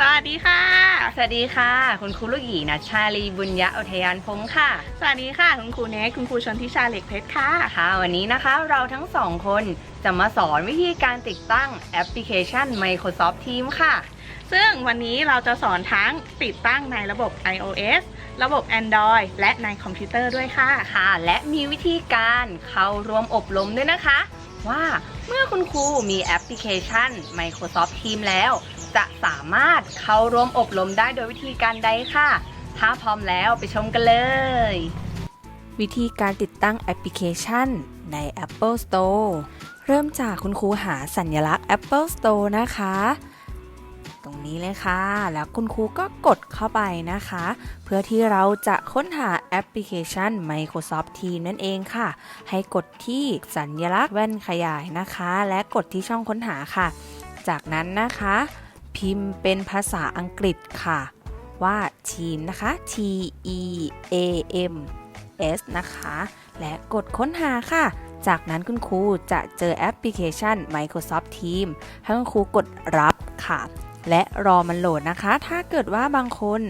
สวัสดีค่ะ สวัสดีค่ะ คุณครูลูกหยีนัชชาลีบุญยะอุทยานพงค์ค่ะ สวัสดีค่ะ คุณครูเนสคุณครูชนทิชาเหล็กเพชรค่ะค่ะ วันนี้นะคะเราทั้งสองคนจะมาสอนวิธีการติดตั้งแอปพลิเคชัน Microsoft Teams ค่ะ ซึ่งวันนี้เราจะสอนทั้งติดตั้งในระบบ iOS ระบบ Android และในคอมพิวเตอร์ด้วยค่ะค่ะ และมีวิธีการเข้าร่วมอบรมด้วยนะคะ ว่าเมื่อคุณครูมีแอปพลิเคชัน Microsoft Teams แล้ว จะสามารถเข้าร่วมอบรมได้โดยวิธีการใดค่ะ ถ้าพร้อมแล้วไปชมกันเลย วิธีการติดตั้งแอปพลิเคชันใน Apple Store เริ่มจากคุณครูหาสัญลักษณ์ Apple Store นะคะ ตรงนี้เลยค่ะ แล้วคุณครูก็กดเข้าไปนะคะ เพื่อที่เราจะค้นหาแอปพลิเคชัน Microsoft Teams นั่นเองค่ะ ให้กดที่สัญลักษณ์แว่นขยายนะคะ และกดที่ช่องค้นหาค่ะ จากนั้นนะคะ พิมพ์เป็นภาษาอังกฤษค่ะ ว่าทีมนะคะ T E A M S นะคะ และกดค้นหาค่ะ จากนั้นคุณครูจะเจอแอปพลิเคชัน Microsoft Teams ให้คุณครูกดรับค่ะ และรอมันโหลดนะคะ ถ้าเกิดว่าบางคน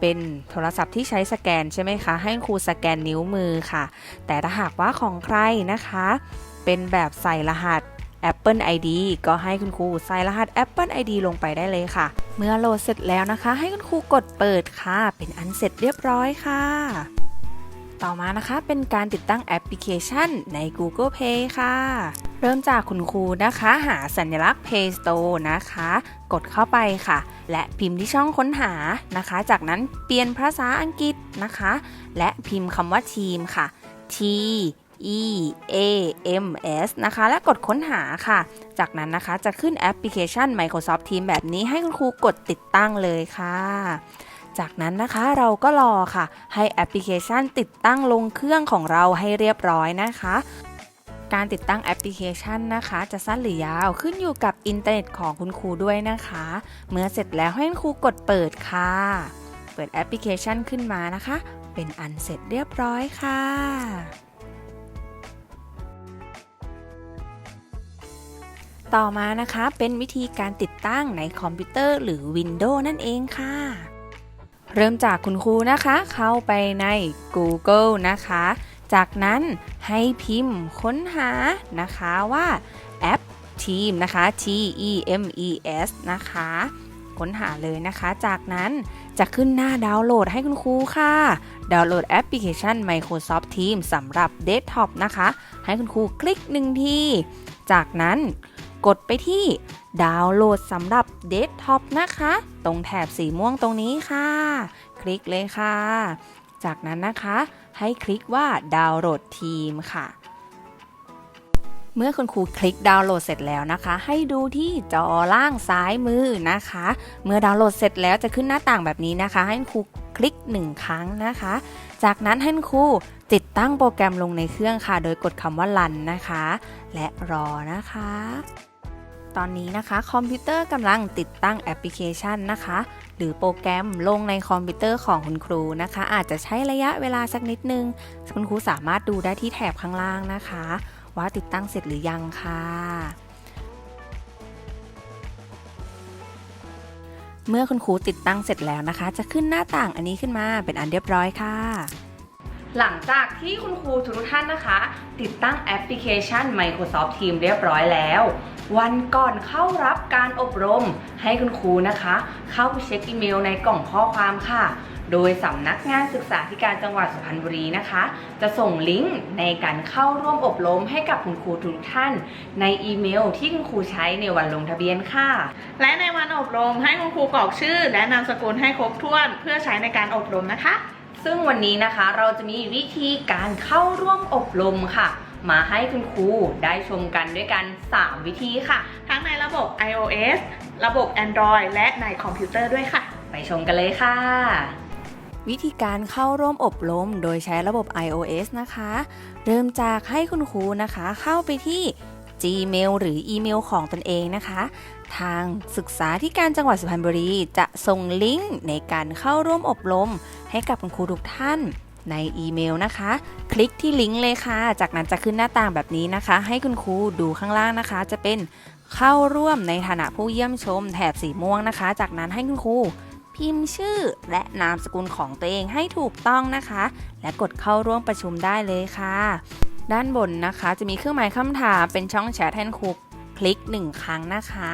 เป็นโทรศัพท์ที่ใช้สแกนใช่ไหมคะ ให้คุณครูสแกนนิ้วมือค่ะ แต่ถ้าหากว่าของใครนะคะ เป็นแบบใส่รหัส Apple ID ก็ให้คุณครูใส่รหัส Apple ID ลงไปได้เลยค่ะ เมื่อโหลดเสร็จแล้วนะคะ ให้คุณครูกดเปิดค่ะ เป็นอันเสร็จเรียบร้อยค่ะ ต่อมานะคะเป็นการติดตั้งแอปพลิเคชันใน Google Play ค่ะ เริ่มจากคุณครูนะคะ หาสัญลักษณ์ Play Store นะคะ กดเข้าไปค่ะ และพิมพ์ที่ช่องค้นหานะคะ จากนั้นเปลี่ยนภาษาอังกฤษนะคะ และพิมพ์คำว่าทีมค่ะ T E A M S นะคะ และกดค้นหาค่ะ จากนั้นนะคะจะขึ้นแอปพลิเคชัน Microsoft Teams แบบนี้ให้คุณครูกดติดตั้งเลยค่ะจากนั้นนะคะเราก็รอค่ะ ให้แอปพลิเคชันติดตั้งลงเครื่องของเราให้เรียบร้อยนะคะ การติดตั้งแอปพลิเคชันนะคะ จะสั้นหรือยาวขึ้นอยู่กับอินเทอร์เน็ตของคุณครูด้วยนะคะ เมื่อเสร็จแล้วให้คุณครูกดเปิดค่ะ เปิดแอปพลิเคชันขึ้นมานะคะ เป็นอันเสร็จเรียบร้อยค่ะ ต่อมานะคะเป็นวิธีการติดตั้งในคอมพิวเตอร์หรือ Windows นั่นเองค่ะ เริ่มจากคุณครูนะคะ เข้าไปใน Google นะคะ จากนั้นให้พิมพ์ค้นหานะคะว่าแอป Team นะคะ T E M E S นะคะ ค้นหาเลยนะคะ จากนั้นจะขึ้นหน้าดาวน์โหลดให้คุณครูค่ะ ดาวน์โหลดแอปพลิเคชัน Microsoft Teams สำหรับเดสก์ท็อปนะคะ ให้คุณครูคลิกหนึ่งที จากนั้น กดไปที่ดาวน์โหลดสำหรับเดสก์ท็อปนะคะ ตรงแถบสีม่วงตรงนี้ค่ะ คลิกเลยค่ะ จากนั้นนะคะ ให้คลิกว่าดาวน์โหลดทีมค่ะ เมื่อคุณครูคลิกดาวน์โหลดเสร็จแล้วนะคะ ให้ดูที่จอล่างซ้ายมือนะคะ เมื่อดาวน์โหลดเสร็จแล้วจะขึ้นหน้าต่างแบบนี้นะคะ ให้ครูคลิกหนึ่งครั้งนะคะ จากนั้นให้คุณครูติดตั้งโปรแกรมลงในเครื่องค่ะ โดยกดคำว่า run นะคะ และรอนะคะ ตอนนี้นะคะคอมพิวเตอร์กำลังติดตั้งแอปพลิเคชันนะคะ หรือโปรแกรมลงในคอมพิวเตอร์ของคุณครูนะคะ อาจจะใช้ระยะเวลาสักนิดนึง คุณครูสามารถดูได้ที่แถบข้างล่างนะคะ ว่าติดตั้งเสร็จหรือยังค่ะ เมื่อคุณครูติดตั้งเสร็จแล้วนะคะ จะขึ้นหน้าต่างอันนี้ขึ้นมาเป็นอันเรียบร้อยค่ะหลังจากที่คุณครูทุกท่านนะคะ ติดตั้งแอปพลิเคชัน Microsoft Teams เรียบร้อยแล้ว วันก่อนเข้ารับการอบรมให้คุณครูนะคะ เข้าไปเช็คอีเมลในกล่องข้อความค่ะ โดยสำนักงานศึกษาธิการจังหวัดสุพรรณบุรีนะคะ จะส่งลิงก์ในการเข้าร่วมอบรมให้กับคุณครูทุกท่าน ในอีเมลที่คุณครูใช้ในวันลงทะเบียนค่ะ และในวันอบรมให้คุณครูกรอกชื่อ และนามสกุลให้ครบถ้วน เพื่อใช้ในการอบรมนะคะ ซึ่งวันนี้นะคะเราจะมีวิธีการเข้าร่วมอบรมค่ะ มาให้คุณครูได้ชมกันด้วยกัน 3 วิธีค่ะ ทั้งในระบบ iOS ระบบ Android และในคอมพิวเตอร์ด้วยค่ะ ไปชมกันเลยค่ะ วิธีการเข้าร่วมอบรมโดยใช้ระบบ iOS นะคะ เริ่มจากให้คุณครูนะคะ เข้าไปที่ Gmail หรืออีเมลของตนเองนะคะ ทางศึกษาที่การจังหวัดสุพรรณบุรี จะส่งลิงก์ในการเข้าร่วมอบรมให้กับคุณครูทุกท่าน ในอีเมลนะคะ คลิกที่ลิงก์เลยค่ะ จากนั้นจะขึ้นหน้าต่างแบบนี้นะคะ ให้คุณครูดูข้างล่างนะคะ จะเป็นเข้าร่วมในฐานะผู้เยี่ยมชมแถบสีม่วงนะคะ จากนั้นให้คุณครูพิมพ์ชื่อและนามสกุลของตัวเองให้ถูกต้องนะคะ และกดเข้าร่วมประชุมได้เลยค่ะ ด้านบนนะคะ จะมีเครื่องหมายคำถามเป็นช่องแชทให้คุณครูคลิกหนึ่งครั้งนะคะ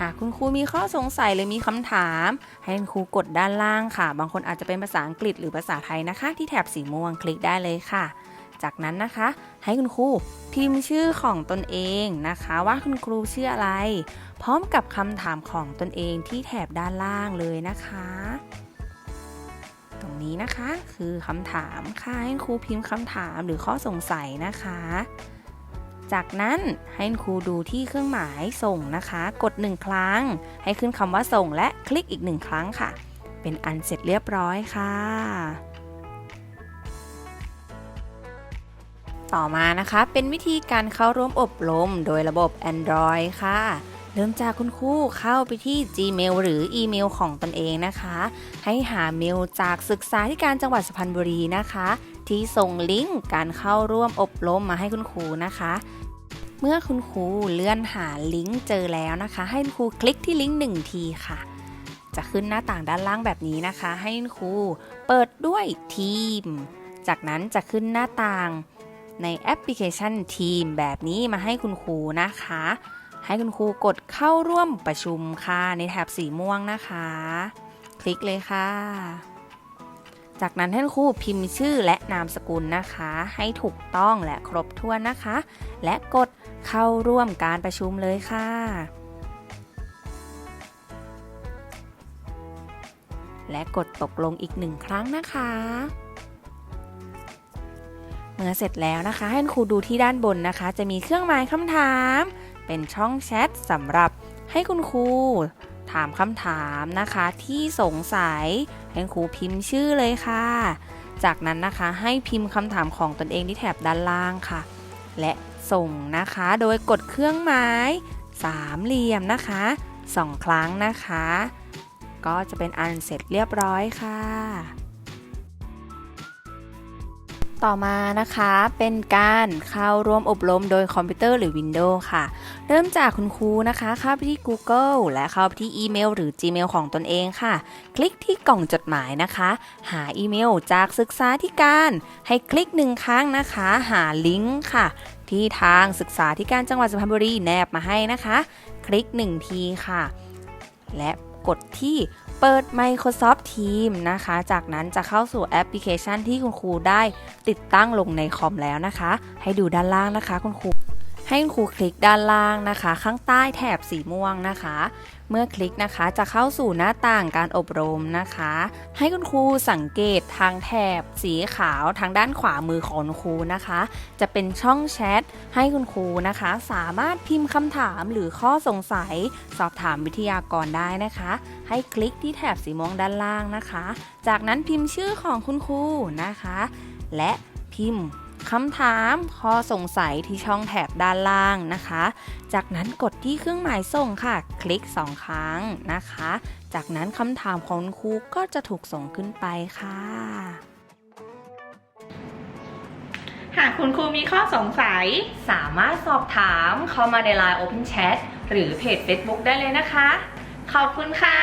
หากคุณครูมีข้อสงสัยหรือมีคำถาม ให้คุณครูกดด้านล่างค่ะ บางคนอาจจะเป็นภาษาอังกฤษหรือภาษาไทยนะคะ ที่แถบสีม่วงคลิกได้เลยค่ะ จากนั้นนะคะ ให้คุณครูพิมพ์ชื่อของตนเองนะคะ ว่าคุณครูชื่ออะไร พร้อมกับคำถามของตนเองที่แถบด้านล่างเลยนะคะ ตรงนี้นะคะคือคำถามค่ะให้คุณครูพิมพ์คำถามหรือข้อสงสัยนะคะ จากนั้นให้คุณครูดูที่เครื่องหมายส่งนะคะ กดหนึ่งครั้ง ให้ขึ้นคำว่าส่งและคลิกอีกหนึ่งครั้งค่ะ เป็นอันเสร็จเรียบร้อยค่ะ ต่อมานะคะเป็นวิธีการเข้าร่วมอบรมโดยระบบ Android ค่ะ เริ่มจากคุณครูเข้าไปที่ Gmail หรืออีเมลของตนเองนะคะ ให้หาเมลจากศึกษาธิการจังหวัดสุพรรณบุรีนะคะ ที่ส่งลิงก์การเข้าร่วมอบรมมาให้คุณครูนะคะ เมื่อคุณครูเลื่อนหาลิงก์เจอแล้วนะคะ ให้คุณครูคลิกที่ลิงก์หนึ่งทีค่ะ จะขึ้นหน้าต่างด้านล่างแบบนี้นะคะ ให้คุณครูเปิดด้วยทีม จากนั้นจะขึ้นหน้าต่างในแอปพลิเคชันทีมแบบนี้มาให้คุณครูนะคะ ให้คุณครูกดเข้าร่วมประชุมค่ะในแถบสีม่วงนะคะ คลิกเลยค่ะ จากนั้นให้คุณครูพิมพ์ชื่อและนามสกุลนะคะ ให้ถูกต้องและครบถ้วนนะคะ และกดเข้าร่วมการประชุมเลยค่ะ และกดตกลงอีกหนึ่งครั้งนะคะ เมื่อเสร็จแล้วนะคะ ให้คุณครูดูที่ด้านบนนะคะ จะมีเครื่องหมายคำถาม เป็นช่องแชทสำหรับให้คุณครู ถามคำถามนะคะที่สงสัยให้คุณครูพิมพ์ชื่อเลยค่ะ จากนั้นนะคะให้พิมพ์คำถามของตนเองที่แถบด้านล่างค่ะ และส่งนะคะโดยกดเครื่องหมายสามเหลี่ยมนะคะสองครั้งนะคะ ก็จะเป็นอันเสร็จเรียบร้อยค่ะ ต่อมานะคะเป็นการเข้าร่วมอบรมโดยคอมพิวเตอร์หรือ Windows ค่ะ เริ่มจากคุณครูนะคะเข้าไปที่ Google และเข้าไปที่อีเมลหรือ Gmail ของตนเองค่ะ คลิกที่กล่องจดหมายนะคะ หาอีเมลจากศึกษาธิการ ให้คลิกหนึ่งครั้งนะคะ หาลิงก์ค่ะ ที่ทางศึกษาธิการจังหวัดสุพรรณบุรีแนบมาให้นะคะ คลิกหนึ่งทีค่ะ และกดที่ เปิด Microsoft Teams นะคะ จากนั้นจะเข้าสู่แอปพลิเคชันที่คุณครูได้ติดตั้งลงในคอมแล้วนะคะ ให้ดูด้านล่างนะคะคุณครู ให้คุณครูคลิกด้านล่างนะคะ ข้างใต้แถบสีม่วงนะคะ เมื่อคลิกนะคะจะเข้าสู่หน้าต่างการอบรมนะคะ ให้คุณครูสังเกตทางแถบสีขาวทางด้านขวามือของคุณครูนะคะ จะเป็นช่องแชทให้คุณครูนะคะ สามารถพิมพ์คำถามหรือข้อสงสัย สอบถามวิทยากรได้นะคะ ให้คลิกที่แถบสีม่วงด้านล่างนะคะ จากนั้นพิมพ์ชื่อของคุณครูนะคะ และพิมพ์ คำถามข้อสงสัยที่ช่องแถบด้านล่างนะคะ จากนั้นกดที่เครื่องหมายส่งค่ะ คลิก 2 ครั้งนะคะ จากนั้นคำถามของคุณครูก็จะถูกส่งขึ้นไปค่ะ หากคุณครูมีข้อสงสัย สามารถสอบถามเข้ามาใน Line Open Chat หรือเพจ Facebook ได้เลยนะคะ ขอบคุณค่ะ